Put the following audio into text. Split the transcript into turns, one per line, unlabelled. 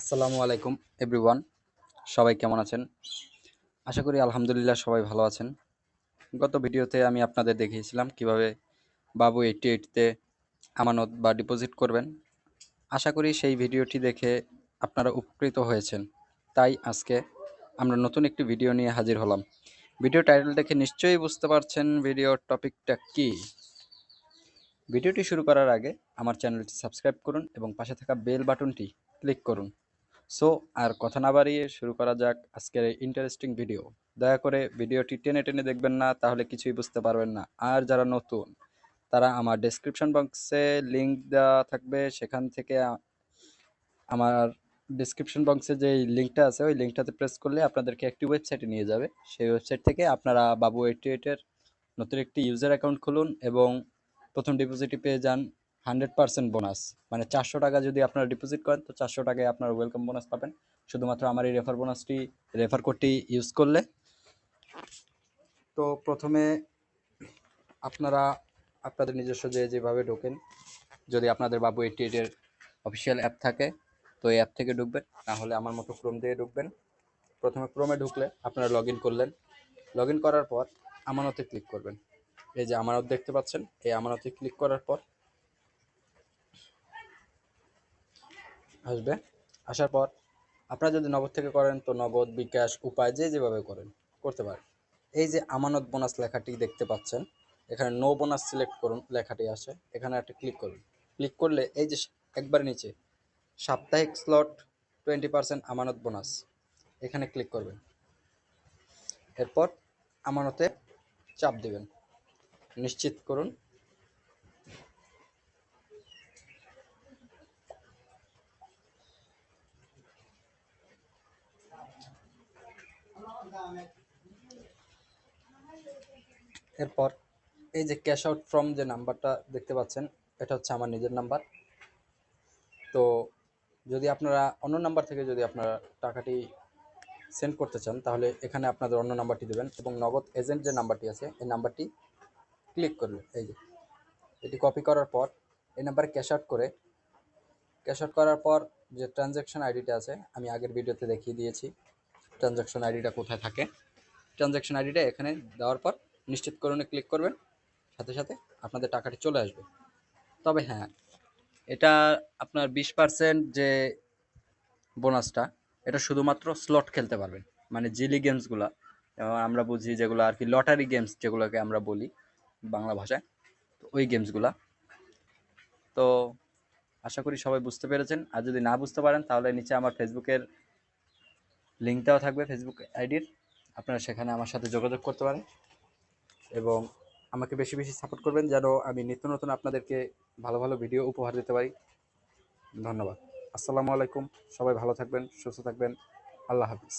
আসসালামু আলাইকুম এভরিওয়ান সবাই কেমন আছেন? আশা করি আলহামদুলিল্লাহ সবাই ভালো আছেন। গত ভিডিওতে আমি আপনাদের দেখিয়েছিলাম কীভাবে বাবু এইটটি এইটতে আমানত বা ডিপোজিট করবেন। আশা করি সেই ভিডিওটি দেখে আপনারা উপকৃত হয়েছেন। তাই আজকে আমরা নতুন একটি ভিডিও নিয়ে হাজির হলাম। ভিডিও টাইটেল দেখে নিশ্চয়ই বুঝতে পারছেন ভিডিওর টপিকটা কী। ভিডিওটি শুরু করার আগে আমার চ্যানেলটি সাবস্ক্রাইব করুন এবং পাশে থাকা বেল বাটনটি ক্লিক করুন। সো আর কথা না বাড়িয়ে শুরু করা যাক আজকের এই ইন্টারেস্টিং ভিডিও দয়া করে ভিডিওটি টেনে টেনে দেখবেন না, তাহলে কিছুই বুঝতে পারবেন না। আর যারা নতুন, তারা আমার ডেসক্রিপশন বক্সে লিঙ্ক দেওয়া থাকবে। সেখান থেকে আমার ডিসক্রিপশন বক্সে যে লিঙ্কটা আছে, ওই লিঙ্কটাতে প্রেস করলে আপনাদেরকে একটি ওয়েবসাইটে নিয়ে যাবে। সেই ওয়েবসাইট থেকে আপনারা বাবু এইটি এইটের নতুন একটি ইউজার অ্যাকাউন্ট খুলুন এবং প্রথম ডিপোজিটে পেয়ে যান। Hundred percent bonus. মানে চারশো টাকা যদি আপনারা ডিপোজিট করেন, তো চারশো টাকায় আপনারা ওয়েলকাম বোনাস পাবেন। শুধুমাত্র আমার এই রেফার বোনাসটি রেফার কোডটি ইউজ করলে। তো প্রথমে আপনারা আপনাদের নিজস্ব যে যেভাবে ঢোকেন, যদি আপনাদের বাবু এইটি এইটের অফিসিয়াল অ্যাপ থাকে, তো এই অ্যাপ থেকে ঢুকবেন। না হলে আমার মতো ক্রোম দিয়ে ঢুকবেন। প্রথমে ক্রোমে ঢুকলে আপনারা লগ করলেন। লগ করার পর আমানতে ক্লিক করবেন। এই যে আমানত দেখতে পাচ্ছেন, এই আমানতে ক্লিক করার পর আসবে। আসার পর আপনারা যদি নগদ থেকে করেন তো নগদ, বিকাশ, উপায় যে যেভাবে করেন, করতে পারেন। এই যে আমানত বোনাস লেখাটি দেখতে পাচ্ছেন, এখানে নো বোনাস সিলেক্ট করুন, লেখাটি আসে। এখানে একটা ক্লিক করুন। ক্লিক করলে এই যে একবার নিচে, সাপ্তাহিক স্লট টোয়েন্টি পার্সেন্ট আমানত বোনাস। এখানে ক্লিক করবেন। এরপর আমানতে চাপ দেবেন। নিশ্চিত করুন এরপর এই যে ক্যাশ আউট ফ্রম যে নাম্বারটা দেখতে পাচ্ছেন, এটা হচ্ছে আমার নিজের নাম্বার। তো যদি আপনারা অন্য নাম্বার থেকে যদি আপনারা টাকাটি সেন্ড করতে চান, তাহলে এখানে আপনাদের অন্য নাম্বারটি দেবেন এবং নগদ এজেন্ট যে নাম্বারটি আছে, এই নাম্বারটি ক্লিক করবেন এই যে, এটি কপি করার পর এই নাম্বারে ক্যাশ আউট করে ক্যাশ আউট করার পর যে ট্রানজ্যাকশন আইডিটা আছে, আমি আগের ভিডিওতে দেখিয়ে দিয়েছি। ট্রানজ্যাকশন আইডিটা কোথায় থাকে? ট্রানজ্যাকশন আইডিটা এখানে দেওয়ার পর নিশ্চিত করণে ক্লিক করবেন। সাথে সাথে আপনাদের টাকাটি চলে আসবে। তবে হ্যাঁ এটা আপনার বিশ পার্সেন্ট যে বোনাসটা এটা শুধুমাত্র স্লট খেলতে পারবেন। মানে জিলি গেমসগুলো আমরা বুঝি যেগুলো আর কি লটারি গেমস যেগুলোকে আমরা বলি বাংলা ভাষায়, তো ওই গেমসগুলা তো আশা করি সবাই বুঝতে পেরেছেন। আর যদি না বুঝতে পারেন, তাহলে নিচে আমার ফেসবুকের লিঙ্ক দেওয়া থাকবে ফেসবুক আইডির। আপনারা সেখানে আমার সাথে যোগাযোগ করতে পারেন এবং আমাকে বেশি বেশি সাপোর্ট করবেন যেন আমি নিত্য নতুন আপনাদেরকে ভালো ভালো ভিডিও উপহার দিতে পারি। ধন্যবাদ। আসসালামু আলাইকুম। সবাই ভালো থাকবেন, সুস্থ থাকবেন। আল্লাহ হাফিজ।